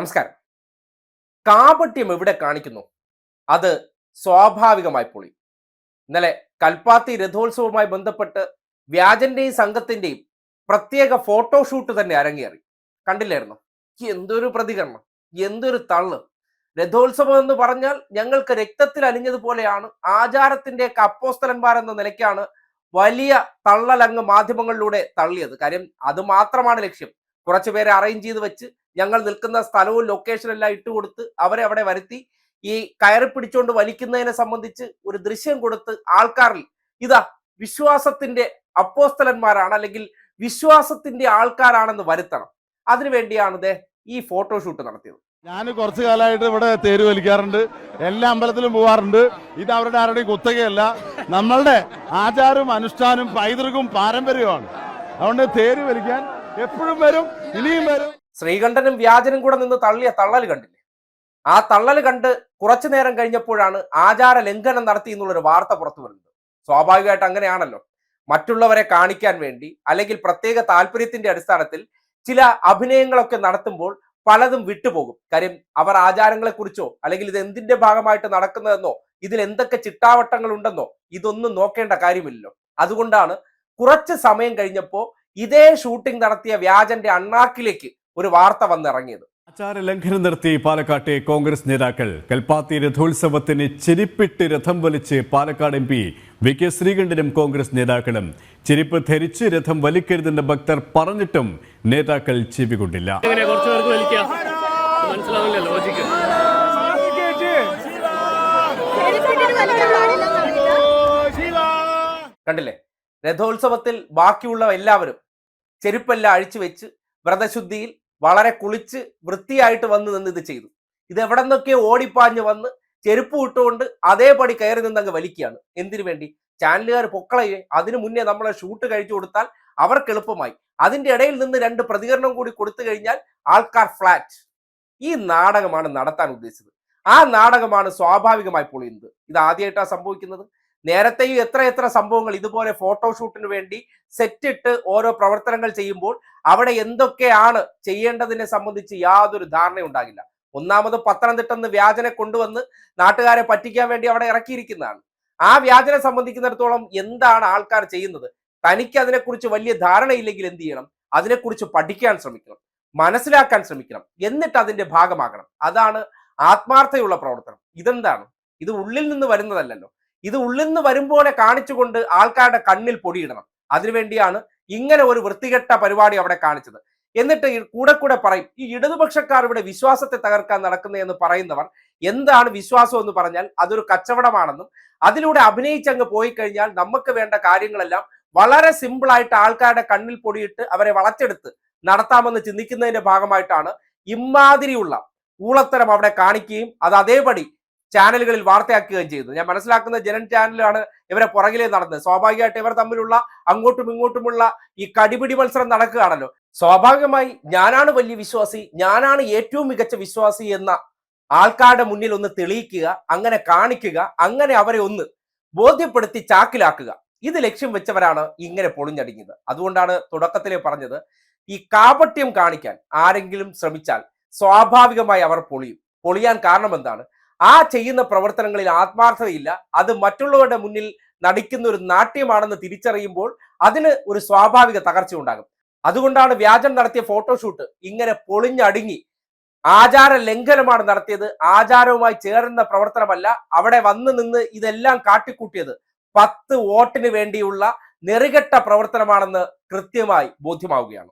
നമസ്കാരം. കാപട്യം എവിടെ കാണിക്കുന്നു? അത് സ്വാഭാവികമായി പൊളി. ഇന്നലെ കൽപ്പാത്തി രഥോത്സവവുമായി ബന്ധപ്പെട്ട് വ്യാജന്റെയും സംഘത്തിന്റെയും പ്രത്യേക ഫോട്ടോഷൂട്ട് തന്നെ അരങ്ങേറി. കണ്ടില്ലായിരുന്നു? എന്തൊരു പ്രതികരണം എന്തൊരു തള്ള്. രഥോത്സവം എന്ന് പറഞ്ഞാൽ ഞങ്ങൾക്ക് രക്തത്തിൽ അലിഞ്ഞതുപോലെയാണ് ആചാരത്തിന്റെ അപ്പോസ്തലന്മാർ എന്ന നിലയ്ക്കാണ് വലിയ തള്ളലങ്ങ് മാധ്യമങ്ങളിലൂടെ തള്ളിയത്. കാര്യം അത് മാത്രമാണ് ലക്ഷ്യം. കുറച്ചുപേരെ അറേഞ്ച് ചെയ്ത് വെച്ച് ഞങ്ങൾ നിൽക്കുന്ന സ്ഥലവും ലൊക്കേഷനും എല്ലാം ഇട്ടുകൊടുത്ത് അവരെ അവിടെ വരുത്തി ഈ കയറി പിടിച്ചുകൊണ്ട് വലിക്കുന്നതിനെ സംബന്ധിച്ച് ഒരു ദൃശ്യം കൊടുത്ത് ആൾക്കാരിൽ ഇതാ വിശ്വാസത്തിന്റെ അപ്പോസ്തലന്മാരാണ് അല്ലെങ്കിൽ വിശ്വാസത്തിന്റെ ആൾക്കാരാണെന്ന് വരുത്തണം. അതിനുവേണ്ടിയാണ് ദേ ഈ ഫോട്ടോഷൂട്ട് നടത്തിയത്. ഞാൻ കുറച്ചു കാലമായിട്ട് ഇവിടെ തേര് വലിക്കാറുണ്ട്. എല്ലാ അമ്പലത്തിലും പോവാറുണ്ട്. ഇത് അവരുടെ ആരുടെയും കുത്തകയല്ല. നമ്മളുടെ ആചാരവും അനുഷ്ഠാനവും പൈതൃകവും പാരമ്പര്യവുമാണ്. അതുകൊണ്ട് തേര് വലിക്കാൻ എപ്പോഴും വരും ഇനിയും വരും. ശ്രീകണ്ഠനും വ്യാജനും കൂടെ നിന്ന് തള്ളിയ തള്ളൽ കണ്ടില്ലേ? ആ തള്ളൽ കണ്ട് കുറച്ചു നേരം കഴിഞ്ഞപ്പോഴാണ് ആചാര ലംഘനം നടത്തി എന്നുള്ളൊരു വാർത്ത പുറത്തു വരുന്നത്. സ്വാഭാവികമായിട്ട് അങ്ങനെയാണല്ലോ. മറ്റുള്ളവരെ കാണിക്കാൻ വേണ്ടി അല്ലെങ്കിൽ പ്രത്യേക താല്പര്യത്തിന്റെ അടിസ്ഥാനത്തിൽ ചില അഭിനയങ്ങളൊക്കെ നടത്തുമ്പോൾ പലതും വിട്ടുപോകും. കാര്യം അവർ ആചാരങ്ങളെക്കുറിച്ചോ അല്ലെങ്കിൽ ഇത് എന്തിന്റെ ഭാഗമായിട്ട് നടക്കുന്നതെന്നോ ഇതിൽ എന്തൊക്കെ ചിട്ടാവട്ടങ്ങൾ ഉണ്ടെന്നോ ഇതൊന്നും നോക്കേണ്ട കാര്യമില്ലല്ലോ. അതുകൊണ്ടാണ് കുറച്ച് സമയം കഴിഞ്ഞപ്പോൾ ഇതേ ഷൂട്ടിംഗ് നടത്തിയ വ്യാജന്റെ അണ്ണാക്കിലേക്ക് ഒരു വാർത്ത വന്നിറങ്ങിയത്. ആചാര ലംഘനം നടത്തി പാലക്കാട്ടെ കോൺഗ്രസ് നേതാക്കൾ കൽപ്പാത്തി രഥോത്സവത്തിന് ചെരിപ്പിട്ട് രഥം വലിച്ച് Palakkad M P V K ശ്രീകണ്ഠനും Congress നേതാക്കളും ചെരിപ്പ് ധരിച്ച് രഥം വലിക്കരുതെന്ന് ഭക്തർ പറഞ്ഞിട്ടും നേതാക്കൾ ചെവികൊണ്ടില്ല. കണ്ടില്ലേ? രഥോത്സവത്തിൽ ബാക്കിയുള്ള എല്ലാവരും ചെരുപ്പെല്ലാം അഴിച്ചു വെച്ച് വ്രതശുദ്ധിയിൽ വളരെ കുളിച്ച് വൃത്തിയായിട്ട് വന്ന് നിന്ന് ഇത് ചെയ്തു. ഇത് എവിടെ നിന്നൊക്കെ ഓടിപ്പാഞ്ഞ് വന്ന് ചെരുപ്പ് ഇട്ടുകൊണ്ട് അതേപടി കയറി നിന്ന് അങ്ങ് വലിക്കുകയാണ്. എന്തിനു വേണ്ടി? ചാനലുകാർ പൊക്കളയെ അതിനു മുന്നേ നമ്മളെ ഷൂട്ട് കഴിച്ചു കൊടുത്താൽ അവർക്ക് എളുപ്പമായി. അതിന്റെ ഇടയിൽ നിന്ന് രണ്ട് പ്രതികരണം കൂടി കൊടുത്തു കഴിഞ്ഞാൽ ആൾക്കാർ ഫ്ലാറ്റ്. ഈ നാടകമാണ് നടത്താൻ ഉദ്ദേശിച്ചത്. ആ നാടകമാണ് സ്വാഭാവികമായി പൊളിയുന്നത്. ഇത് ആദ്യമായിട്ടാണ് സംഭവിക്കുന്നത്. നേരത്തെയും എത്ര എത്ര സംഭവങ്ങൾ ഇതുപോലെ ഫോട്ടോഷൂട്ടിന് വേണ്ടി സെറ്റിട്ട് ഓരോ പ്രവർത്തനങ്ങൾ ചെയ്യുമ്പോൾ അവിടെ എന്തൊക്കെയാണ് ചെയ്യേണ്ടതിനെ സംബന്ധിച്ച് യാതൊരു ധാരണ ഉണ്ടാകില്ല. ഒന്നാമത് പത്തനംതിട്ട വ്യാജനെ കൊണ്ടുവന്ന് നാട്ടുകാരെ പറ്റിക്കാൻ വേണ്ടി അവിടെ ഇറക്കിയിരിക്കുന്നതാണ്. ആ വ്യാജനെ സംബന്ധിക്കുന്നിടത്തോളം എന്താണ് ആൾക്കാർ ചെയ്യുന്നത്? തനിക്ക് അതിനെക്കുറിച്ച് വലിയ ധാരണയില്ലെങ്കിൽ എന്ത് ചെയ്യണം? അതിനെക്കുറിച്ച് പഠിക്കാൻ ശ്രമിക്കണം. മനസ്സിലാക്കാൻ ശ്രമിക്കണം. എന്നിട്ട് അതിന്റെ ഭാഗമാകണം. അതാണ് ആത്മാർത്ഥയുള്ള പ്രവർത്തനം. ഇതെന്താണ്? ഇത് ഉള്ളിൽ നിന്ന് വരുന്നതല്ലല്ലോ. ഇത് ഉള്ളിൽ നിന്ന് വരുമ്പോലെ കാണിച്ചുകൊണ്ട് ആൾക്കാരുടെ കണ്ണിൽ പൊടിയിടണം. അതിനുവേണ്ടിയാണ് ഇങ്ങനെ ഒരു വൃത്തികെട്ട പരിപാടി അവിടെ കാണിച്ചത്. എന്നിട്ട് കൂടെ കൂടെ പറയും ഈ ഇടതുപക്ഷക്കാർ ഇവിടെ വിശ്വാസത്തെ തകർക്കാൻ നടക്കുന്നതെന്ന് പറയുന്നവർ എന്താണ് വിശ്വാസം എന്ന് പറഞ്ഞാൽ അതൊരു കച്ചവടമാണെന്നും അതിലൂടെ അഭിനയിച്ചങ്ങ് പോയി കഴിഞ്ഞാൽ നമുക്ക് വേണ്ട കാര്യങ്ങളെല്ലാം വളരെ സിമ്പിളായിട്ട് ആൾക്കാരുടെ കണ്ണിൽ പൊടിയിട്ട് അവരെ വളച്ചെടുത്ത് നടത്താമെന്ന് ചിന്തിക്കുന്നതിന്റെ ഭാഗമായിട്ടാണ് ഇമാതിരിയുള്ള ഊളത്തരം അവിടെ കാണിക്കുകയും അത് അതേപടി ചാനലുകളിൽ വാർത്തയാക്കുകയും ചെയ്യുന്നത് ഞാൻ മനസ്സിലാക്കുന്ന ജനൻ ചാനലാണ് ഇവരെ പുറകിലേ നടന്നത്. സ്വാഭാവികമായിട്ട് ഇവർ തമ്മിലുള്ള അങ്ങോട്ടും ഇങ്ങോട്ടുമുള്ള ഈ കടിപിടി മത്സരം നടക്കുകയാണല്ലോ. സ്വാഭാവികമായി ഞാനാണ് വലിയ വിശ്വാസി ഞാനാണ് ഏറ്റവും മികച്ച വിശ്വാസി എന്ന ആൾക്കാരുടെ മുന്നിൽ ഒന്ന് തെളിയിക്കുക അങ്ങനെ കാണിക്കുക അങ്ങനെ അവരെ ഒന്ന് ബോധ്യപ്പെടുത്തി ചാക്കിലാക്കുക. ഇത് ലക്ഷ്യം വെച്ചവരാണ് ഇങ്ങനെ പൊളിഞ്ഞടിക്കുന്നത് അതുകൊണ്ടാണ് തുടക്കത്തിലെ പറഞ്ഞത് ഈ കാപട്യം കാണിക്കാൻ ആരെങ്കിലും ശ്രമിച്ചാൽ സ്വാഭാവികമായി അവർ പൊളിയും. പൊളിയാൻ കാരണം എന്താണ്? ആ ചെയ്യുന്ന പ്രവർത്തനങ്ങളിൽ ആത്മാർത്ഥതയില്ല. അത് മറ്റുള്ളവരുടെ മുന്നിൽ നടിക്കുന്ന ഒരു നാട്യമാണെന്ന് തിരിച്ചറിയുമ്പോൾ അതിന് ഒരു സ്വാഭാവിക തകർച്ച ഉണ്ടാകും. അതുകൊണ്ടാണ് വ്യാജം നടത്തിയ ഫോട്ടോഷൂട്ട് ഇങ്ങനെ പൊളിഞ്ഞടുങ്ങി. ആചാര ലംഘനമാണ് നടത്തിയത്. ആചാരവുമായി ചേർന്ന പ്രവർത്തനമല്ല. അവിടെ വന്ന് നിന്ന് ഇതെല്ലാം കാട്ടിക്കൂട്ടിയത്. പത്ത് വോട്ടിന് വേണ്ടിയുള്ള നെറികെട്ട പ്രവർത്തനമാണെന്ന് കൃത്യമായി ബോധ്യമാവുകയാണ്.